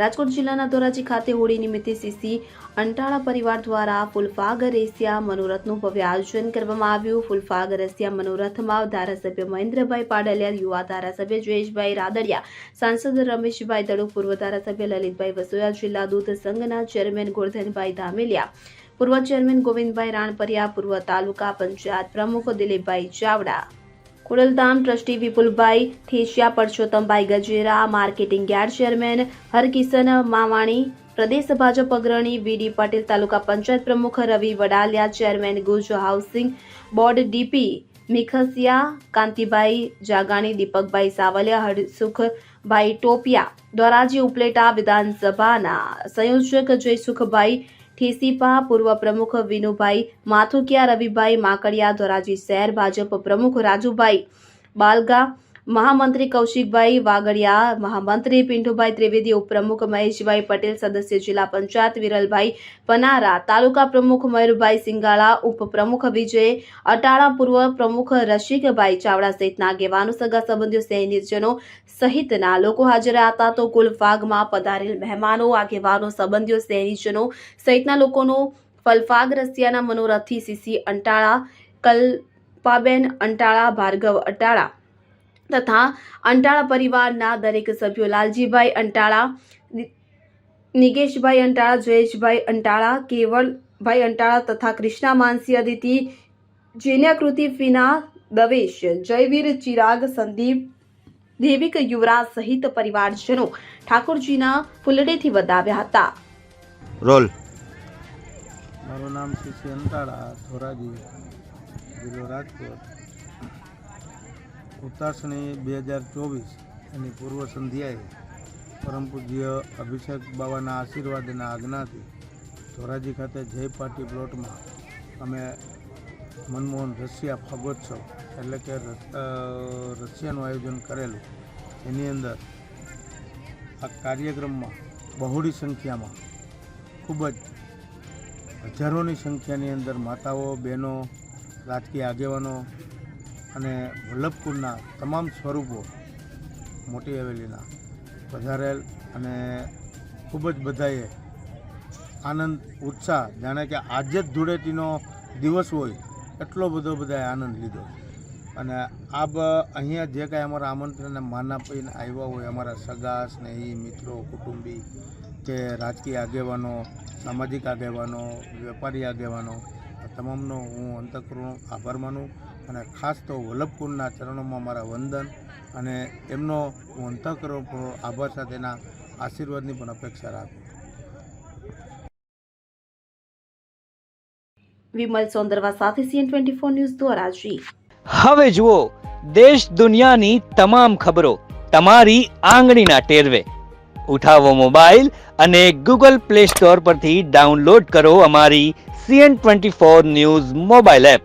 રાજકોટ જિલ્લાના ધોરાજી ખાતે હોળી નિમિત્તે સીસી અંટાળા પરિવાર દ્વારા ફૂલફાગ રેસિયા મનોરથનું ભવ્ય આયોજન કરવામાં આવ્યું. ફૂલફાગ રસિયા મનોરથમાં ધારાસભ્ય મહેન્દ્રભાઈ પાડલિયા, યુવા ધારાસભ્ય જયેશભાઈ રાદડિયા, સાંસદ રમેશભાઈ દડુ, પૂર્વ ધારાસભ્ય લલિતભાઈ વસોયા, જિલ્લા દૂધ સંઘના ચેરમેન ગોરધનભાઈ ધામેલિયા, પૂર્વ ચેરમેન ગોવિંદભાઈ રાણપરિયા, પૂર્વ તાલુકા પંચાયત પ્રમુખ Dilipbhai Chavda. Khodaldham trustee Vipulbhai Thesiya Parsottambhai Gajera, marketing yard chairman Harkishan Mavani, પ્રદેશ ભાજપ અગ્રણી વીડી પટેલ, તાલુકા પંચાયત પ્રમુખ Ravi Vadaliya, chairman Guj housing board D P Mikhsiya, Kantibhai Jagani, Deepakbhai Savaliya, Harsukhbhai Topiya Dhoraji Upleta વિધાનસભાના સંયોજક જયસુખભાઈ ઠેસીપા પૂર્વ પ્રમુખ વિનુભાઈ માથુકિયા રવિભાઈ માકડિયા ધોરાજી શહેર ભાજપ પ્રમુખ રાજુભાઈ બાલગા મહામંત્રી કૌશિકભાઈ વાગડિયા, મહામંત્રી પિન્ટુભાઈ ત્રિવેદી, ઉપપ્રમુખ મહેશભાઈ પટેલ, સદસ્ય જિલ્લા પંચાયત વિરલભાઈ પનારા, તાલુકા પ્રમુખ મયુરભાઈ સિંગાળા, ઉપપ્રમુખ વિજય અટાળા પૂર્વ પ્રમુખ રસિકભાઈ ચાવડા સહિતના આગેવાનો, સગા સંબંધીઓ, સૈનિકજનો સહિતના લોકો હાજર હતા. તો કુલ ફાગમાં પધારેલ મહેમાનો, આગેવાનો, સંબંધીઓ, સૈનિકજનો સહિતના લોકોનો ફલફાગ રસિયાના મનોરથી સીસી અંટાળા, કલ્પાબેન અંટાળા, ભાર્ગવ અંટાળા તથા અંટાળા પરિવારના દરેક સભ્યો લાલજીભાઈ અંટાળા નિગેશભાઈ અંટાળા જયેશભાઈ અંટાળા કેવળભાઈ અંટાળા તથા કૃષ્ણા માનસી અદિતિ જેન્યાકૃતિ ફીના દવેશ જયવીર ચિરાગ સંદીપ દેવિક યુવરાજ સહિત પરિવારજનો ઠાકોરજીના ફૂલડેથી વધાવ્યા હતા. રોલ. મારું નામ સીસી અંટાળા ધોરાજી જિલ્લો રાજકોટ. ઉતાસણી બે હજાર ચોવીસ એની પૂર્વ સંધ્યાએ પરમ પૂજ્ય અભિષેક બાબાના આશીર્વાદના આજ્ઞાથી ધોરાજી ખાતે જય પાર્ટી પ્લોટમાં અમે મનમોહન રશિયા ફાગોત્સવ એટલે કે રશિયાનું આયોજન કરેલું. એની અંદર આ કાર્યક્રમમાં બહોળી સંખ્યામાં ખૂબ જ હજારોની સંખ્યાની અંદર માતાઓ, બહેનો, રાજકીય આગેવાનો અને વલ્લભકુંડના તમામ સ્વરૂપો મોટી હવેલીના પધારેલ અને ખૂબ જ બધાએ આનંદ, ઉત્સાહ, જાણે કે આજે જ ધૂળેટીનો દિવસ હોય, એટલો બધો બધાએ આનંદ લીધો. અને આ અહીંયા જે કાંઈ અમારા આમંત્રણને માન આપીને આવ્યા હોય, અમારા સગા, સ્નેહી, મિત્રો, કુટુંબી કે રાજકીય આગેવાનો, સામાજિક આગેવાનો, વેપારી આગેવાનો તમામનો હું અંતઃકૃણ આભાર માનું અને ખાસ તો વલ્લભકુંડના ચરણોમાં મારા વંદન અને એમનો હું અંતઃકરણ આભાર સાથેના આશીર્વાદની પણ અપેક્ષા રાખું વિમલ સોંદરવા સાથે C N twenty four news Dhoraji હવે જુઓ દેશ દુનિયાની તમામ ખબરો તમારી આંગળીના ટેરવે. ઉઠાવો મોબાઈલ અને ગૂગલ પ્લે સ્ટોર પરથી ડાઉનલોડ કરો અમારી C N twenty four news mobile app.